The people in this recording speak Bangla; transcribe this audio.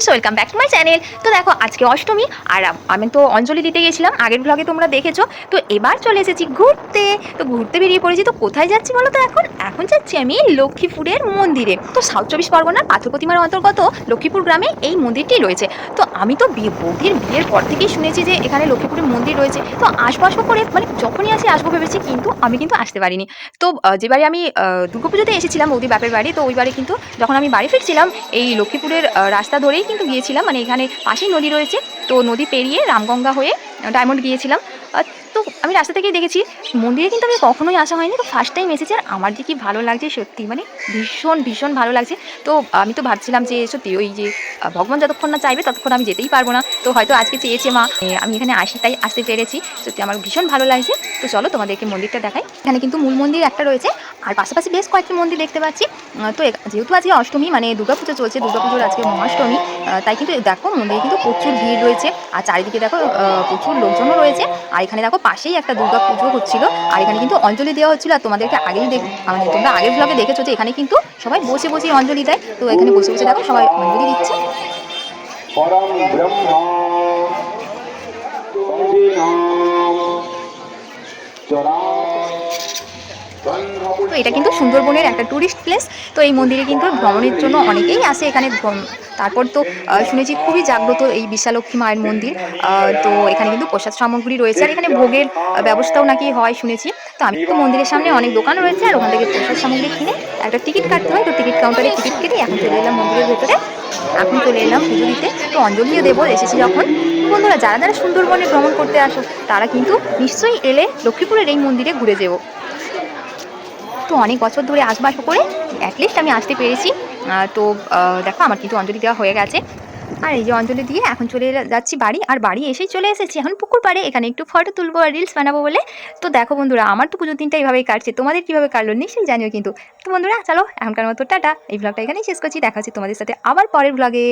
Guys welcome back to my channel তো দেখো আজকে অষ্টমী আর আমি তো অঞ্জলি দিতে গেছিলাম আগের ব্লগে তোমরা দেখেছ। তো এবার চলে এসেছি ঘুরতে। তো ঘুরতে বেরিয়ে পড়েছি তো কোথায় যাচ্ছি বলো তো এখন? এখন যাচ্ছি আমি লক্ষ্মীপুরের মন্দিরে। তো সাউথ চব্বিশ পরগনার পাথর প্রতিমার অন্তর্গত লক্ষ্মীপুর গ্রামে এই মন্দিরটি রয়েছে। তো আমি তো বৌদির বিয়ের পর থেকেই শুনেছি যে এখানে লক্ষ্মীপুরের মন্দির রয়েছে। তো আসব আসব করে মানে যখনই আসি আসব ভেবেছি কিন্তু আমি কিন্তু আসতে পারিনি। তো আহ, যে বাড়ি আমি দুর্গাপুজোতে এসেছিলাম বৌদি বাপের বাড়ি তো ওই বাড়ি কিন্তু যখন আমি বাড়ি ফিরছিলাম এই লক্ষ্মীপুরের রাস্তা ধরেই কিন্তু গিয়েছিলাম মানে এখানে পাশেই নদী রয়েছে। তো নদী পেরিয়ে রামগঙ্গা হয়ে ডায়মন্ড গিয়েছিলাম। তো আমি রাস্তা থেকেই দেখেছি, মন্দিরে কিন্তু আমি কখনোই আসা হয়নি। তো ফার্স্ট টাইম এসেছি আর আমার যে কি ভালো লাগছে সত্যি মানে ভীষণ ভীষণ ভালো লাগছে। তো আমি তো ভাবছিলাম যে সত্যি ওই যে ভগবান যতক্ষণ না চাইবে ততক্ষণ আমি যেতেই পারব না। তো হয়তো আজকে চেয়েছে মা আমি এখানে আসি, তাই আসতে পেরেছি। সত্যি আমার ভীষণ ভালো লাগছে। তো চলো তোমাদেরকে মন্দিরটা দেখাই। এখানে কিন্তু মূল মন্দির একটা রয়েছে, আর পাশাপাশি বেশ কয়েকটি মন্দির দেখতে পাচ্ছি। তো যেহেতু আজকে অষ্টমী মানে দুর্গাপুজো চলছে, দুর্গাপুজোর আজকে মহাষ্টমী তাই কিন্তু দেখো মন্দিরে কিন্তু প্রচুর ভিড় রয়েছে। রয়েছে। আর চারিদিকে দেখো প্রচুর লোকজনও রয়েছে। আর এখানে দেখো পাশেই একটা দুর্গা পুজো হচ্ছিল। আর এখানে কিন্তু অঞ্জলি দেওয়া হচ্ছিল। আর তোমাদেরকে আগেই দেখ মানে তোমরা আগের ব্লগে দেখেছ যে এখানে কিন্তু সবাই বসে বসে অঞ্জলি দেয়। তো এখানে বসে বসে দেখো সবাই অঞ্জলি দিচ্ছে। তো এটা কিন্তু সুন্দরবনের একটা টুরিস্ট প্লেস তো এই মন্দিরে কিন্তু ভ্রমণের জন্য অনেকেই আসে এখানে তারপর তো শুনেছি খুবই জাগ্রত এই বিশালক্ষী মায়ের মন্দির। তো এখানে কিন্তু প্রসাদ সামগ্রী রয়েছে। আর এখানে ভোগের ব্যবস্থাও নাকি হয়, শুনেছি। তো আমি তো মন্দিরের সামনে অনেক দোকান রয়েছে, আর ওখান থেকে প্রসাদ সামগ্রী কিনে একটা টিকিট কাটতে হয়। তো টিকিট কাউন্টারে টিকিট কেটে এখন চলে এলাম মন্দিরের ভেতরে। এখন চলে এলাম পুজো দিতে। তো অঞ্জলিও দেবো এসেছি যখন। বন্ধুরা, যারা যারা সুন্দরবনে ভ্রমণ করতে আসো, তারা কিন্তু নিশ্চয়ই এলে লক্ষ্মীপুরের এই মন্দিরে ঘুরে যেও। তো অনেক বছর ধরে আসব আসব করে অ্যাটলিস্ট আমি আসতে পেরেছি। তো দেখো আমার কিন্তু অঞ্জলি দেওয়া হয়ে গেছে। আর এই যে অঞ্জলি দিয়ে এখন চলে যাচ্ছি বাড়ি, আর বাড়ি এসেই চলে এসেছি। এখন পুকুর পাড়ে, এখানে একটু ফটো তুলবো আর রিলস বানাবো বলে। তো দেখো বন্ধুরা, আমার তো পুজোর দিনটা এইভাবেই কাটছে। তোমাদের কীভাবে কাটলো নিশ্চয়ই জানিও কিন্তু। তো বন্ধুরা, চলো, এখনকার মতো টাটা। এই ব্লগটা এখানেই শেষ করছি। দেখা হচ্ছে তোমাদের সাথে আবার পরের ব্লগে